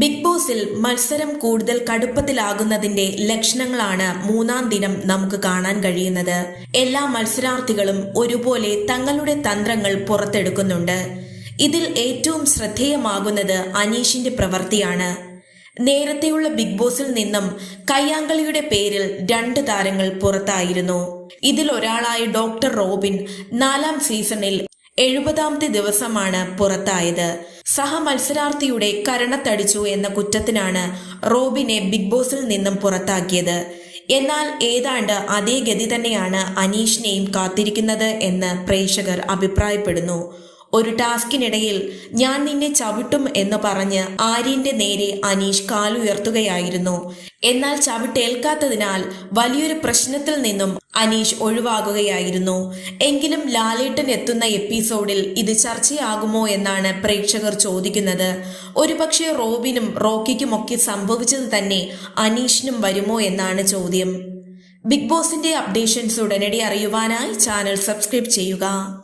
Big ബോസിൽ മത്സരം കൂടുതൽ കടുപ്പത്തിലാകുന്നതിന്റെ ലക്ഷണങ്ങളാണ് മൂന്നാം ദിനം നമുക്ക് കാണാൻ കഴിയുന്നത്. എല്ലാ മത്സരാർത്ഥികളും ഒരുപോലെ തങ്ങളുടെ തന്ത്രങ്ങൾ പുറത്തെടുക്കുന്നുണ്ട്. ഇതിൽ ഏറ്റവും ശ്രദ്ധേയമാകുന്നത് അനീഷിന്റെ പ്രവൃത്തിയാണ്. നേരത്തെയുള്ള ബിഗ് ബോസിൽ നിന്നും കയ്യാങ്കളിയുടെ പേരിൽ രണ്ട് താരങ്ങൾ പുറത്തായിരുന്നു. ഇതിൽ ഒരാളായ ഡോക്ടർ റോബിൻ നാലാം സീസണിൽ എഴുപതാമത്തെ ദിവസമാണ് പുറത്തായത്. സഹമത്സരാർത്ഥിയുടെ കരണത്തടിച്ചു എന്ന കുറ്റത്തിനാണ് റോബിനെ ബിഗ് ബോസിൽ നിന്നും പുറത്താക്കിയത്. എന്നാൽ ഏതാണ്ട് അതേ ഗതി തന്നെയാണ് അനീഷിനെയും കാത്തിരിക്കുന്നത് എന്ന് പ്രേക്ഷകർ അഭിപ്രായപ്പെടുന്നു. ഒരു ടാസ്കിനിടയിൽ ഞാൻ നിന്നെ ചവിട്ടും എന്ന് പറഞ്ഞ് ആര്യന്റെ നേരെ അനീഷ് കാലുയർത്തുകയായിരുന്നു. എന്നാൽ ചവിട്ടേൽക്കാത്തതിനാൽ വലിയൊരു പ്രശ്നത്തിൽ നിന്നും അനീഷ് ഒഴിവാകുകയായിരുന്നു. എങ്കിലും ലാലേട്ടൻ എത്തുന്ന എപ്പിസോഡിൽ ഇത് ചർച്ചയാകുമോ എന്നാണ് പ്രേക്ഷകർ ചോദിക്കുന്നത്. ഒരുപക്ഷെ റോബിനും റോക്കിക്കുമൊക്കെ സംഭവിച്ചത് തന്നെ അനീഷിനും വരുമോ എന്നാണ് ചോദ്യം. ബിഗ് ബോസിന്റെ അപ്ഡേഷൻസ് ഉടനടി അറിയുവാനായി ചാനൽ സബ്സ്ക്രൈബ് ചെയ്യുക.